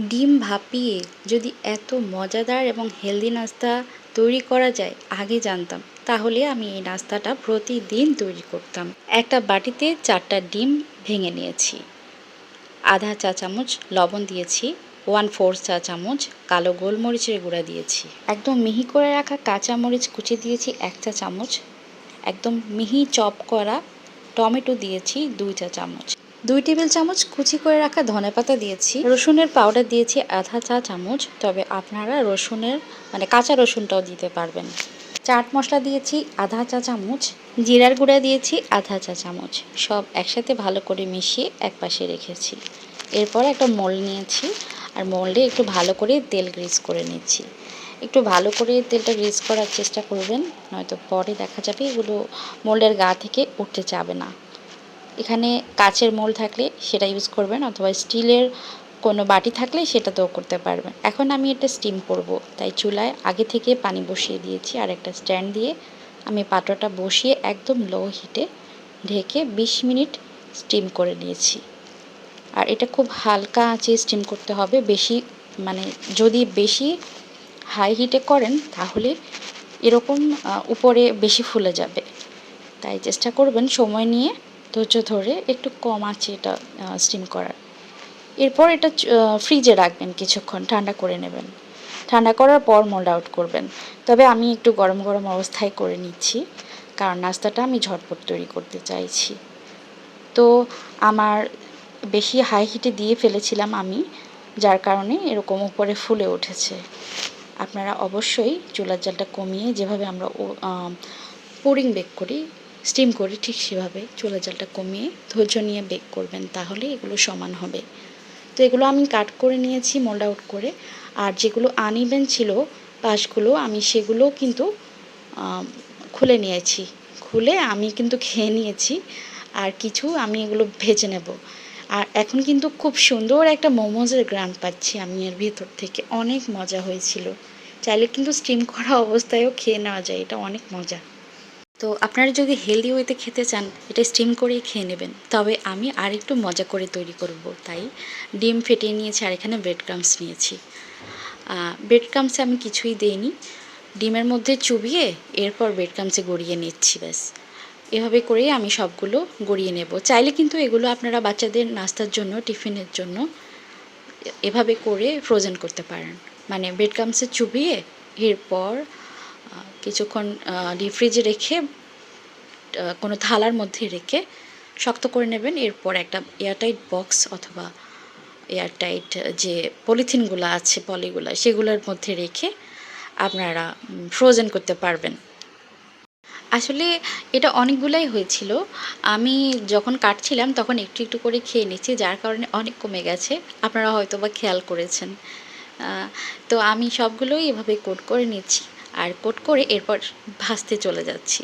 ডিম ভাপিয়ে যদি এত মজাদার এবং হেলদি নাস্তা তৈরি করা যায়, আগে জানতাম। তাহলে আমি এই নাস্তাটা প্রতিদিন তৈরি করতাম। একটা বাটিতে চারটা ডিম ভেঙে নিয়েছি। আধা চা চামচ লবণ দিয়েছি ওয়ান ফোর চা চামচ কালো গোলমরিচের গুঁড়া দিয়েছি। একদম মিহি করে রাখা কাঁচা মরিচ কুচি দিয়েছি, এক চা চামচ। একদম মিহি চপ করা টমেটো দিয়েছি, দুই চা চামচ। দুই টেবিল চামচ কুচি করে রাখা ধনেপাতা দিয়েছি। রসুনের পাউডার দিয়েছি আধা চা চামচ, তবে আপনারা রসুনের মানে কাঁচা রসুনটাও দিতে পারবেন। চাট মশলা দিয়েছি আধা চা চামচ, জিরার গুঁড়া দিয়েছি আধা চা চামচ। সব একসাথে ভালো করে মিশিয়ে এক পাশে রেখেছি। এরপর একটা মোল্ড নিয়েছি, আর মোল্ডে একটু ভালো করে তেল গ্রিস করে নিচ্ছি। একটু ভালো করে তেলটা গ্রিস করার চেষ্টা করবেন, নয়তো পরে দেখা যাবে এগুলো মোল্ডের গা থেকে উঠতে যাবে না। এখানে কাচের মোল থাকলে সেটা ইউজ করবেন অথবা স্টিলের কোনো বাটি থাকলে সেটা সেটাতেও করতে পারবেন। এখন আমি এটা স্টিম করব, তাই চুলায় আগে থেকে পানি বসিয়ে দিয়েছি আর একটা স্ট্যান্ড দিয়ে আমি পাত্রটা বসিয়ে একদম লো হিটে ঢেকে ২০ মিনিট স্টিম করে নিয়েছি। আর এটা খুব হালকা আঁচে স্টিম করতে হবে, বেশি মানে যদি বেশি হাই হিটে করেন তাহলে এরকম উপরে বেশি ফুলে যাবে। তাই চেষ্টা করবেন সময় নিয়ে ধৈর্য ধরে একটু কম আছে এটা স্টিম করার। এরপর এটা ফ্রিজে রাখবেন কিছুক্ষণ, ঠান্ডা করে নেবেন। ঠান্ডা করার পর মোল্ড আউট করবেন। তবে আমি একটু গরম গরম অবস্থায় করে নিচ্ছি, কারণ নাস্তাটা আমি ঝটপট তৈরি করতে চাইছি। তো আমার বেশি হাই হিটে দিয়ে ফেলেছিলাম আমি, যার কারণে এরকম উপরে ফুলে উঠেছে। আপনারা অবশ্যই চুলার জালটা কমিয়ে যেভাবে আমরা পুরিং বেক করি স্টিম করি ঠিক সেভাবে চুলার জালটা কমিয়ে ধৈর্য নিয়ে বেক করবেন, তাহলে এগুলো সমান হবে। তো এগুলো আমি কাট করে নিয়েছি, মোল্ড আউট করে। আর যেগুলো আনইভেন ছিল পাশগুলো আমি সেগুলো কিন্তু খুলে নিয়েছি। খুলে আমি কিন্তু খেয়ে নিয়েছি। আর কিছু আমি এগুলো ভেজে নেব। আর এখন কিন্তু খুব সুন্দর একটা মোমোজের গ্রান পাচ্ছি আমি এর ভিতর থেকে। অনেক মজা হয়েছিল। চাইলে কিন্তু স্টিম করা অবস্থায়ও খেয়ে নেওয়া যায়, এটা অনেক মজা। তো আপনারা যদি হেলদি ওয়েতে খেতে চান, এটা স্টিম করেই খেয়ে নেবেন। তবে আমি আর একটু মজা করে তৈরি করব, তাই ডিম ফেটিয়ে নিয়েছি আর এখানে ব্রেড ক্রামস নিয়েছি ব্রেড ক্রামসে আমি কিছুই দিইনি। ডিমের মধ্যে চুবিয়ে এরপর ব্রেড ক্রামসে গড়িয়ে নিচ্ছি, ব্যাস। এভাবে করেই আমি সবগুলো গড়িয়ে নেব। চাইলে কিন্তু এগুলো আপনারা বাচ্চাদের নাস্তার জন্য, টিফিনের জন্য এভাবে করে ফ্রোজেন করতে পারেন। মানে ব্রেড ক্রামসে চুবিয়ে এরপর কিছুক্ষণ ডিপ ফ্রিজে রেখে কোনো থালার মধ্যে রেখে শক্ত করে নেবেন। এরপর একটা এয়ারটাইট বক্স অথবা এয়ারটাইট যে পলিথিনগুলো আছে পলিগুলো সেগুলোর মধ্যে রেখে আপনারা ফ্রোজেন করতে পারবেন। আসলে এটা অনেকগুলাই হয়েছিল। আমি যখন কাটছিলাম, তখন একটু একটু করে খেয়ে নিচ্ছি, যার কারণে অনেক কমে গেছে। আপনারা হয়তো বা খেয়াল করেছেন। তো আমি সবগুলোই এভাবে কোট করে নিচ্ছি। আর কোট করে এরপর ভাজতে চলে যাচ্ছি।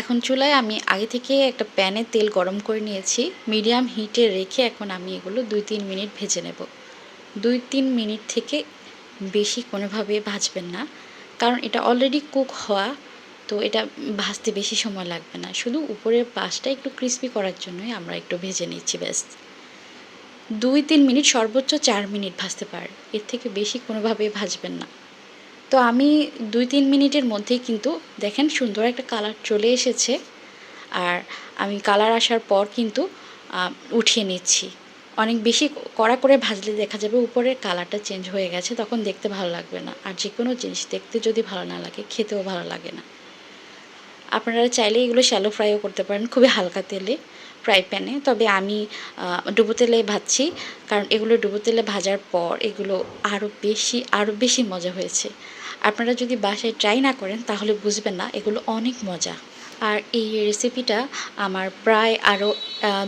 এখন চুলায় আমি আগে থেকে একটা প্যানে তেল গরম করে নিয়েছি। মিডিয়াম হিটে রেখে এখন আমি এগুলো দুই তিন মিনিট ভেজে নেব। দুই তিন মিনিট থেকে বেশি কোনোভাবে ভাজবেন না, কারণ এটা অলরেডি কুক হওয়া, তো এটা ভাজতে বেশি সময় লাগবে না। শুধু উপরের পাশটা একটু ক্রিস্পি করার জন্যই আমরা একটু ভেজে নিচ্ছি, ব্যাস। দুই তিন মিনিট সর্বোচ্চ চার মিনিট ভাজতে পারে। এর থেকে বেশি কোনোভাবে ভাজবেন না। তো আমি দুই, তিন মিনিটের মধ্যেই কিন্তু, দেখেন সুন্দর একটা কালার চলে এসেছে। আর আমি কালার আসার পর কিন্তু উঠিয়ে নিচ্ছি। অনেক বেশি কড়া করে ভাজলে দেখা যাবে উপরের কালারটা চেঞ্জ হয়ে গেছে, তখন দেখতে ভালো লাগবে না। আর যে কোনো জিনিস দেখতে যদি ভালো না লাগে, খেতেও ভালো লাগে না। আপনারা চাইলে এগুলো শ্যালো ফ্রাইও করতে পারেন, খুবই হালকা তেলে ফ্রাই প্যানে তবে আমি ডুবো তেলে ভাজছি, কারণ এগুলো ডুবো তেলে ভাজার পর এগুলো আরও বেশি আরও বেশি মজা হয়েছে। আপনারা যদি বাসায় ট্রাই না করেন, তাহলে বুঝবেন না, এগুলো অনেক মজা। আর এই রেসিপিটা আমার প্রায় আরও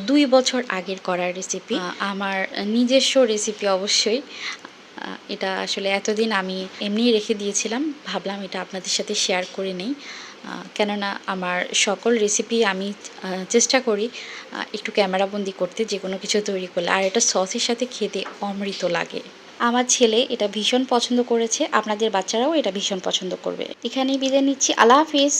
দুই বছর আগের করার রেসিপি আমার নিজস্ব রেসিপি অবশ্যই। এটা আসলে এতদিন আমি এমনিই রেখে দিয়েছিলাম, ভাবলাম এটা আপনাদের সাথে শেয়ার করে নেই। কেননা আমার সকল রেসিপি আমি চেষ্টা করি একটু ক্যামেরাবন্দি করতে যে কোনো কিছু তৈরি করলে। আর এটা সসের সাথে খেতে অমৃত লাগে। আমার ছেলে এটা ভীষণ পছন্দ করেছে, আপনাদের বাচ্চারাও এটা ভীষণ পছন্দ করবে। এখানেই বিদায় নিচ্ছি, আল্লাহ হাফিজ।